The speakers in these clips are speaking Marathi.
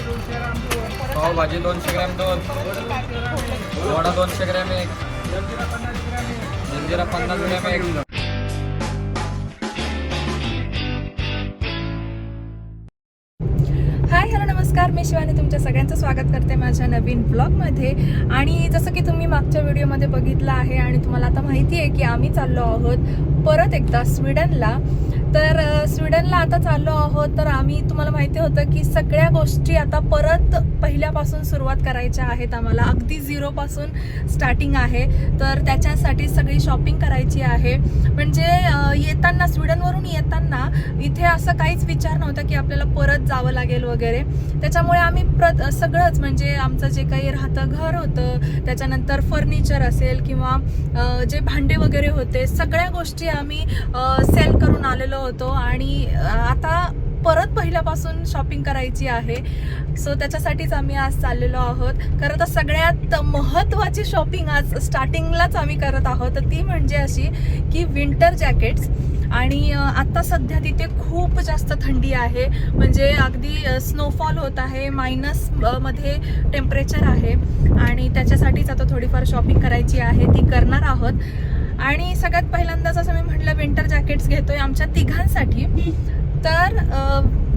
पावभाजी दोनशे ग्रॅम दोन. वडा दोनशे ग्रॅम एक. जंजिरा पन्नास ग्रॅम एक. हाय हॅलो नमस्कार. मी शिवानी तुमच्या सगळ्यांचं स्वागत करते माझ्या नवीन ब्लॉगमध्ये. आणि जसं की तुम्ही मागच्या व्हिडिओमध्ये बघितलं आहे आणि तुम्हाला आता माहिती आहे की आम्ही चाललो आहोत परत एकदा स्वीडनला. तर स्वीडनला आता चाललो आहोत. तर आम्ही तुम्हाला माहिती होतं की सगळ्या गोष्टी आता परत पहिल्यापासून सुरुवात करायच्या आहेत आम्हाला. अगदी झिरोपासून स्टार्टिंग आहे. तर त्याच्यासाठी सगळी शॉपिंग करायची आहे. म्हणजे येताना स्वीडनवरून येताना इथे असं काहीच विचार नव्हता की आपल्याला परत जावं लागेल वगैरे. त्याच्यामुळे आम्ही प्र सगळंच म्हणजे आमचं जे काही राहतं घर होतं त्याच्यानंतर फर्निचर असेल किंवा जे भांडे वगैरे होते सगळ्या गोष्टी आम्ही सेल करून आलेलो होतो आणि आता परत पहिल्यापासून शॉपिंग करायची आहे. सो त्याच्यासाठीच आम्ही आज चाललेलो आहोत. खरं तर सगळ्यात महत्त्वाची शॉपिंग आज स्टार्टिंगलाच आम्ही करत आहोत. तर ती म्हणजे अशी की विंटर जॅकेट्स आणि आत्ता सध्या तिथे खूप जास्त थंडी आहे. म्हणजे अगदी स्नोफॉल होत आहे मायनसमध्ये टेम्परेचर आहे. आणि त्याच्यासाठीच आता थोडीफार शॉपिंग करायची आहे. ती करणार आहोत. आणि सगळ्यात पहिल्यांदाच असं मी म्हटलं विंटर जॅकेट्स घेतोय आमच्या तिघांसाठी. तर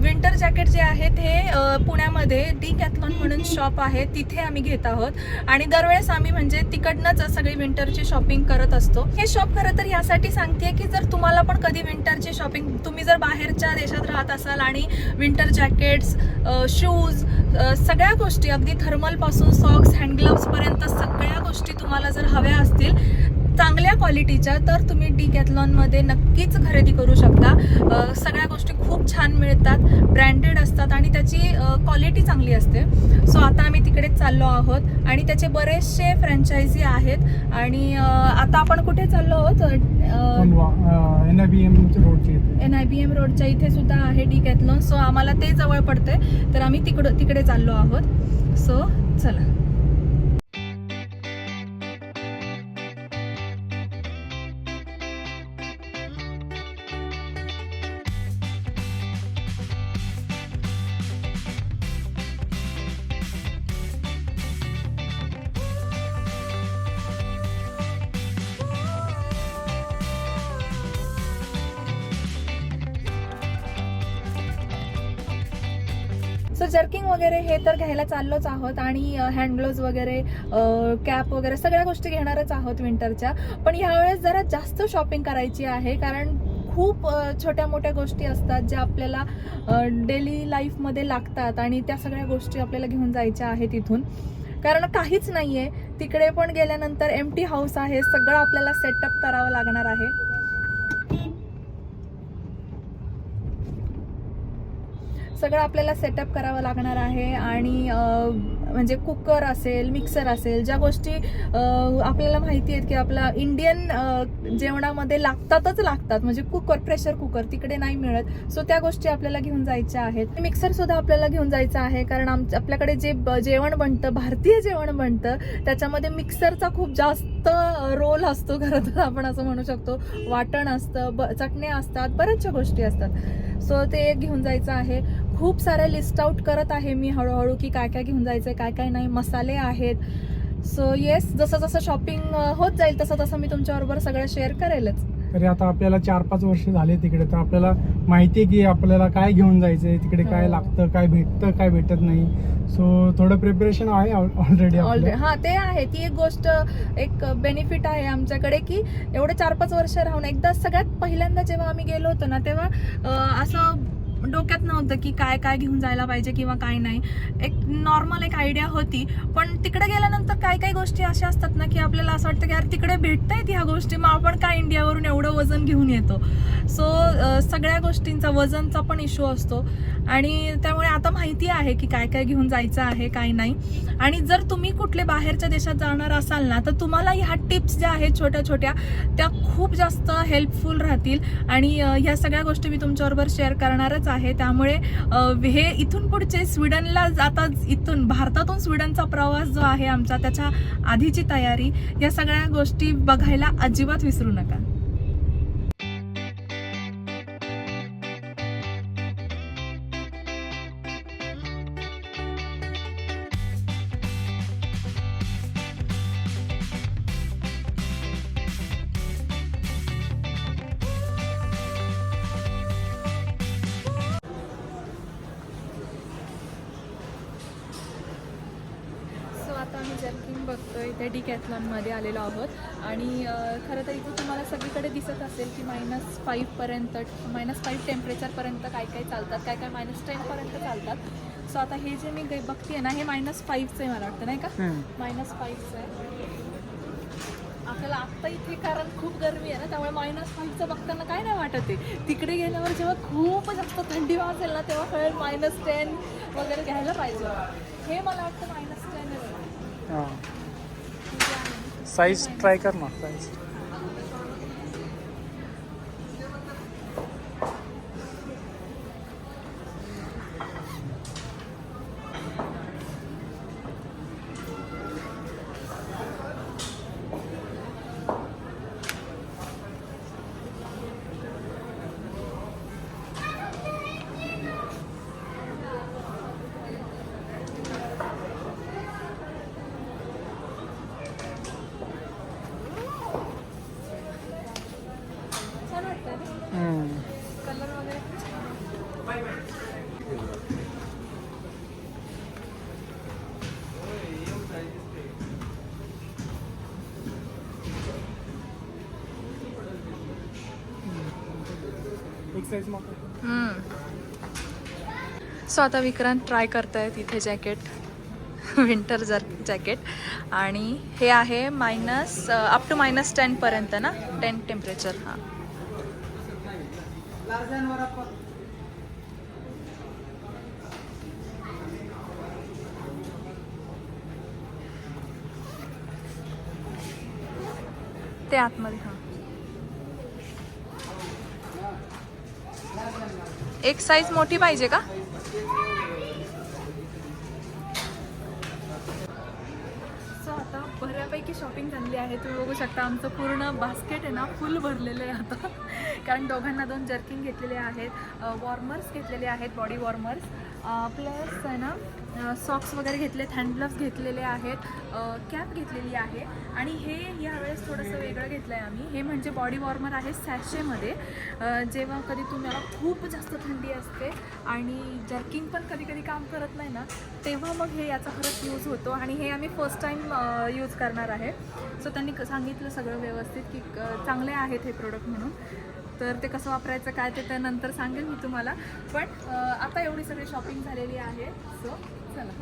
विंटर जॅकेट जे आहेत हे पुण्यामध्ये डी कॅथलॉन म्हणून शॉप आहे. तिथे आम्ही घेत आहोत. आणि दरवेळेस आम्ही म्हणजे तिकडनंच सगळी विंटरची शॉपिंग करत असतो. हे शॉप खरं तर यासाठी सांगते की जर तुम्हाला पण कधी विंटरची शॉपिंग तुम्ही जर बाहेरच्या देशात राहत असाल आणि विंटर जॅकेट्स शूज सगळ्या गोष्टी अगदी थर्मलपासून सॉक्स हँडग्लव्सपर्यंत सगळ्या गोष्टी तुम्हाला जर हव्या असतील चांगल्या क्वालिटीच्या तर तुम्ही डी मध्ये नक्कीच खरेदी करू शकता. सगळ्या गोष्टी खूप छान मिळतात ब्रँडेड असतात आणि त्याची क्वालिटी चांगली असते. सो आता आम्ही तिकडेच चाललो आहोत आणि त्याचे बरेचसे फ्रँचायझी आहेत आणि आता आपण कुठे चाललो आहोत? एन आय बी एम रोडची इथे. एन आय बी एम रोडच्या इथे सुद्धा आहे डी कॅथलॉन सो आम्हाला ते जवळ पडते तर आम्ही तिकडं तिकडे चाललो आहोत. सो चला. सो जर्किंग वगैरे हे तर घ्यायला चाललोच आहोत आणि हँड ग्लोव्ज वगैरे कॅप वगैरे सगळ्या गोष्टी घेणारच आहोत विंटरच्या पण ह्यावेळेस जरा जास्त शॉपिंग करायची आहे कारण खूप छोट्या मोठ्या गोष्टी असतात ज्या आपल्याला डेली लाईफमध्ये लागतात आणि त्या सगळ्या गोष्टी आपल्याला घेऊन जायच्या आहेत इथून. कारण काहीच नाही आहे तिकडे पण गेल्यानंतर एम टी हाऊस आहे. सगळं आपल्याला सेटअप करावं लागणार आहे. सगळं आपल्याला सेटअप करावं लागणार आहे आणि म्हणजे कुकर असेल मिक्सर असेल ज्या गोष्टी आपल्याला माहिती आहेत की आपला इंडियन जेवणामध्ये लागतातच लागतात. म्हणजे कुकर प्रेशर कुकर तिकडे नाही मिळत. सो त्या गोष्टी आपल्याला घेऊन जायच्या आहेत. मिक्सर सुद्धा आपल्याला घेऊन जायचं आहे कारण आम आपल्याकडे जे ब- जेवण बनतं भारतीय जेवण बनतं त्याच्यामध्ये मिक्सरचा खूप जास्त रोल असतो खरं तर आपण असं म्हणू शकतो. वाटण असतं ब चटण्या असतात बऱ्याचशा गोष्टी असतात. सो ते एक घेऊन जायचं आहे. खूप साऱ्या लिस्ट आउट करत आहे मी हळूहळू की काय काय घेऊन जायचं काय काय नाही मसाले आहेत. सो येस जसं जसं शॉपिंग होत जाईल तसं तसं मी तुमच्याबरोबर सगळं शेअर करेलच. तरी आता आपल्याला चार पाच वर्ष झाले तिकडे तर आपल्याला माहिती आहे की आपल्याला काय घेऊन जायचंय तिकडे काय हो. लागतं काय भेटतं काय भेटत नाही. सो थोडं प्रिपरेशन आहे ऑलरेडी ऑलरेडी हा ते आहे. ती एक गोष्ट एक बेनिफिट आहे आमच्याकडे की एवढे चार पाच वर्ष राहून एकदा सगळ्यात पहिल्यांदा जेव्हा आम्ही गेलो होतो ना तेव्हा असं डोक्यात नव्हतं की काय काय घेऊन जायला पाहिजे किंवा काय नाही. एक नॉर्मल एक आयडिया होती. पण तिकडे गेल्यानंतर काय काय गोष्टी अशा असतात ना की आपल्याला असं वाटतं की यार तिकडे भेटतायत ह्या गोष्टी मग आपण काय इंडियावरून एवढं वजन घेऊन येतो. सो सगळ्या गोष्टींचा वजनचा पण इश्यू असतो. आणि त्यामुळे आता माहिती आहे की काय काय घेऊन जायचं आहे काय नाही. आणि जर तुम्ही कुठले बाहेरच्या देशात जाणार असाल ना तर तुम्हाला ह्या टिप्स ज्या आहेत छोट्या छोट्या त्या खूप जास्त हेल्पफुल राहतील. आणि ह्या सगळ्या गोष्टी मी तुमच्याबरोबर शेअर करणारच आहे. त्यामुळे हे इथून पुढचे स्वीडनला आता इथून भारतातून स्वीडनचा प्रवास जो आहे आमचा त्याच्या आधीची तयारी या सगळ्या गोष्टी बघायला अजिबात विसरू नका. बघतोय ते डी कॅथलॉनमध्ये आलेलो आहोत. आणि खरं तर इथे तुम्हाला सगळीकडे दिसत असेल की मायनस फाईव्हपर्यंत मायनस फाईव्ह टेम्परेचरपर्यंत काय काय चालतात काय काय मायनस टेनपर्यंत चालतात. सो आता हे जे मी बघते ना हे मायनस फाईव्हचं आहे मला वाटतं नाही का? मायनस फाईव्हचं आहे. आपल्याला आत्ता इथे कारण खूप गरमी आहे ना त्यामुळे मायनस फाईव्हचं बघताना काय नाही वाटत आहे. तिकडे गेल्यावर जेव्हा खूप जास्त थंडी वाजेल ना तेव्हा कळेल मायनस टेन वगैरे घ्यायला पाहिजे. हे मला वाटतं मायनस टेन साईज ट्राय कर ना साईज साईज मग सो आता विक्रांत ट्राय करतायत इथे जॅकेट विंटर जर जॅकेट आणि हे आहे मायनस अप टू मायनस टेनपर्यंत ना? टेन टेम्परेचर हां. ते आतमध्ये हां. एक साईज मोठी पाहिजे का? आता बऱ्यापैकी शॉपिंग झालेली आहे. तुम्ही बघू शकता आमचं पूर्ण बास्केट आहे ना फुल भरलेलं आहे आता. कारण दोघांना दोन जर्किंग घेतलेले आहेत वॉर्मर्स घेतलेले आहेत बॉडी वॉर्मर्स प्लस आहे ना सॉक्स वगैरे घेतलेत हँड ग्लव्स घेतलेले आहेत कॅप घेतलेली आहे. आणि हे यावेळेस थोडंसं वेगळं घेतलं आहे आम्ही. हे म्हणजे बॉडी वॉर्मर आहे सॅशेमध्ये. जेव्हा कधी तुम्हाला खूप जास्त थंडी असते आणि जर्किंग पण कधी कधी काम करत नाही ना तेव्हा मग हे याचा खरंच यूज होतो. आणि हे आम्ही फर्स्ट टाईम यूज करणार आहे. सो त्यांनी क- सांगितलं सगळं व्यवस्थित की चांगले आहेत हे प्रोडक्ट म्हणून. तर ते कसं वापरायचं काय ते त्यानंतर सांगेन मी तुम्हाला. पण आता एवढी सगळी शॉपिंग झालेली आहे. सो चला.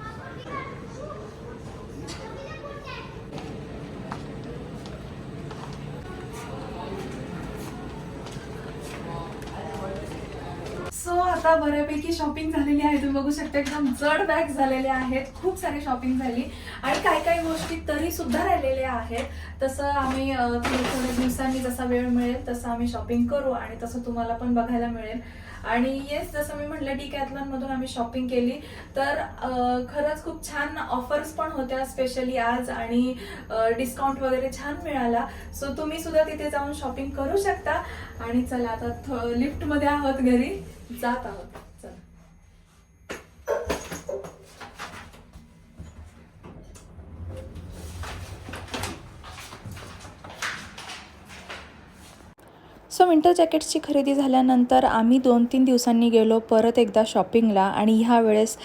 आता बऱ्यापैकी शॉपिंग झालेली आहे. तुम्ही बघू शकता एकदम जड बॅग झालेले आहेत. खूप सारी शॉपिंग झाली. आणि काही काही गोष्टी तरी सुद्धा राहिलेल्या आहेत. तसं आम्ही अं, थोड्या दिवसांनी जसा वेळ मिळेल तसं आम्ही शॉपिंग करू आणि तसं तुम्हाला पण बघायला मिळेल. आणि येस जसं मी म्हटलं डी कॅथलॉन मधून आम्ही शॉपिंग केली. तर खरंच खूप छान ऑफर्स पण होत्या स्पेशली आज आणि डिस्काउंट वगैरे छान मिळाला. सो तुम्ही सुद्धा तिथे जाऊन शॉपिंग करू शकता. आणि चला आता लिफ्टमध्ये आहोत घरी. जात आहोत चला सो विंटर जॅकेट्सची खरेदी झाल्यानंतर आम्ही दोन तीन दिवसांनी गेलो परत एकदा शॉपिंगला आणि ह्या वेळेस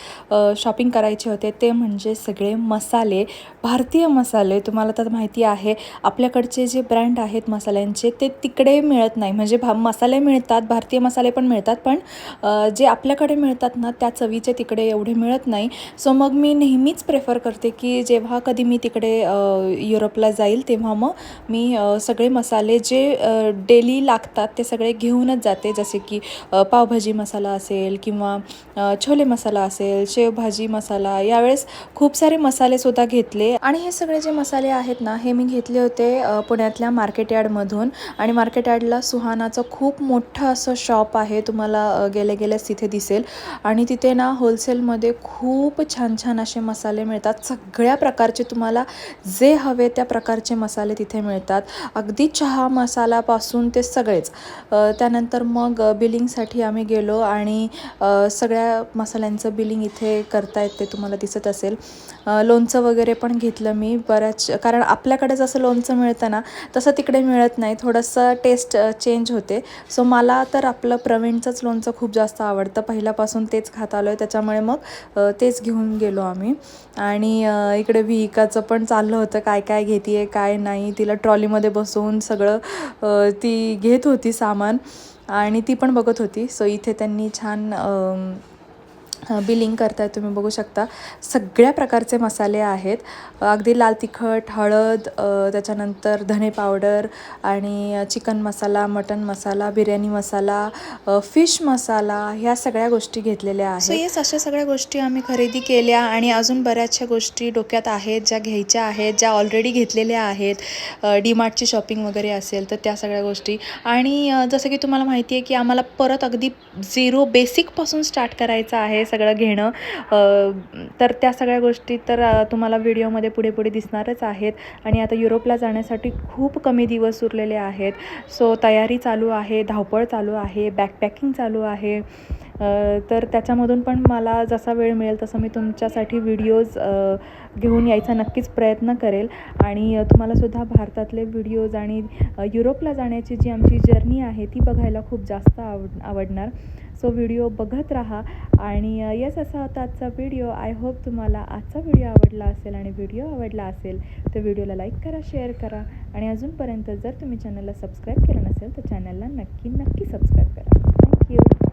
शॉपिंग करायचे होते ते म्हणजे सगळे मसाले भारतीय मसाले तुम्हाला तर माहिती आहे आपल्याकडचे जे ब्रँड आहेत मसाल्यांचे ते तिकडे मिळत नाही. म्हणजे भा मसाले मिळतात भारतीय मसाले पण मिळतात पण जे आपल्याकडे मिळतात ना त्या चवीचे तिकडे एवढे मिळत नाही. सो मग मी नेहमीच प्रेफर करते की जेव्हा कधी मी तिकडे युरोपला जाईल तेव्हा मग मी सगळे मसाले जे डेली लागतात ते सगळे घेऊनच जाते. जसे की पावभाजी मसाला असेल किंवा छोले मसाला असेल शेवभाजी मसाला यावेळेस खूप सारे मसालेसुद्धा घेतले. आणि हे सगळे जे मसाले आहेत ना हे मी घेतले होते पुण्यातल्या मार्केट यार्डमधून. आणि मार्केट यार्डला सुहानाचं खूप मोठं असं शॉप आहे तुम्हाला गेले गेल्यास तिथे दिसेल. आणि तिथे ना होलसेलमध्ये खूप छान छान असे मसाले मिळतात. सगळ्या प्रकारचे तुम्हाला जे हवे त्या प्रकारचे मसाले तिथे मिळतात. अगदी चहा मसाल्यापासून ते सगळेच. त्यानंतर मग बिलिंगसाठी आम्ही गेलो आणि सगळ्या मसाल्यांचं बिलिंग इथे करता ते तुम्हाला दिसत असेल. लोणचं वगैरे पण घेतलं मी. बऱ्याच कारण आपल्याकडे जसं लोणचं मिळतं ना तसं तिकडे मिळत नाही. थोडंसं टेस्ट चेंज होते. सो मला तर आपलं प्रवीणचंच लोणचं खूप जास्त आवडतं. पहिल्यापासून तेच खात आलो आहे त्याच्यामुळे मग तेच घेऊन गेलो आम्ही. आणि इकडे विहिकाचं पण चाललं होतं. काय काय घेते काय नाही. तिला ट्रॉलीमध्ये बसवून सगळं ती घेत होती सामान. आणि ती पण बघत होती. सो इथे त्यांनी छान बिलिंग करताय तुम्ही बघू शकता. सगळ्या प्रकारचे मसाले आहेत. अगदी लाल तिखट हळद त्याच्यानंतर धने पावडर आणि chicken masala mutton masala biryani masala fish masala ह्या सगळ्या गोष्टी घेतलेल्या आहेत. सो येस अशा सगळ्या गोष्टी आम्ही खरेदी केल्या आणि अजून बऱ्याचशा गोष्टी डोक्यात आहेत ज्या घ्यायच्या आहेत ज्या ऑलरेडी घेतलेल्या आहेत. डीमार्टची शॉपिंग वगैरे असेल तर त्या सगळ्या गोष्टी. आणि जसं की तुम्हाला माहिती आहे की आम्हाला परत अगदी झिरो बेसिकपासून स्टार्ट करायचं आहे. सगळं घेणं. तर त्या सगळ्या गोष्टी तर तुम्हाला व्हिडिओमध्ये पुढे पुढे दिसणारच आहेत. आणि आता युरोपला जाण्यासाठी खूप कमी दिवस उरलेले आहेत. सो तयारी चालू आहे धावपळ चालू आहे बॅकपॅकिंग चालू आहे. तर त्याच्यामधून पण मला जसा वेळ मिळेल तसं मी तुमच्यासाठी व्हिडिओज घेऊन यायचा नक्कीच प्रयत्न करेल. आणि तुम्हालासुद्धा भारतातले व्हिडिओज आणि युरोपला जाण्याची जी आमची जर्नी आहे ती बघायला खूप जास्त आवड आवडणार. सो व्हिडिओ बघत राहा. आणि येस असा होता आजचा व्हिडिओ. आय होप तुम्हाला आजचा व्हिडिओ आवडला असेल आणि व्हिडिओ आवडला असेल तर व्हिडिओला लाईक करा शेअर करा. आणि अजूनपर्यंत जर तुम्ही चॅनलला सबस्क्राईब केलं नसेल तर चॅनलला नक्की नक्की सबस्क्राईब करा. थँक्यू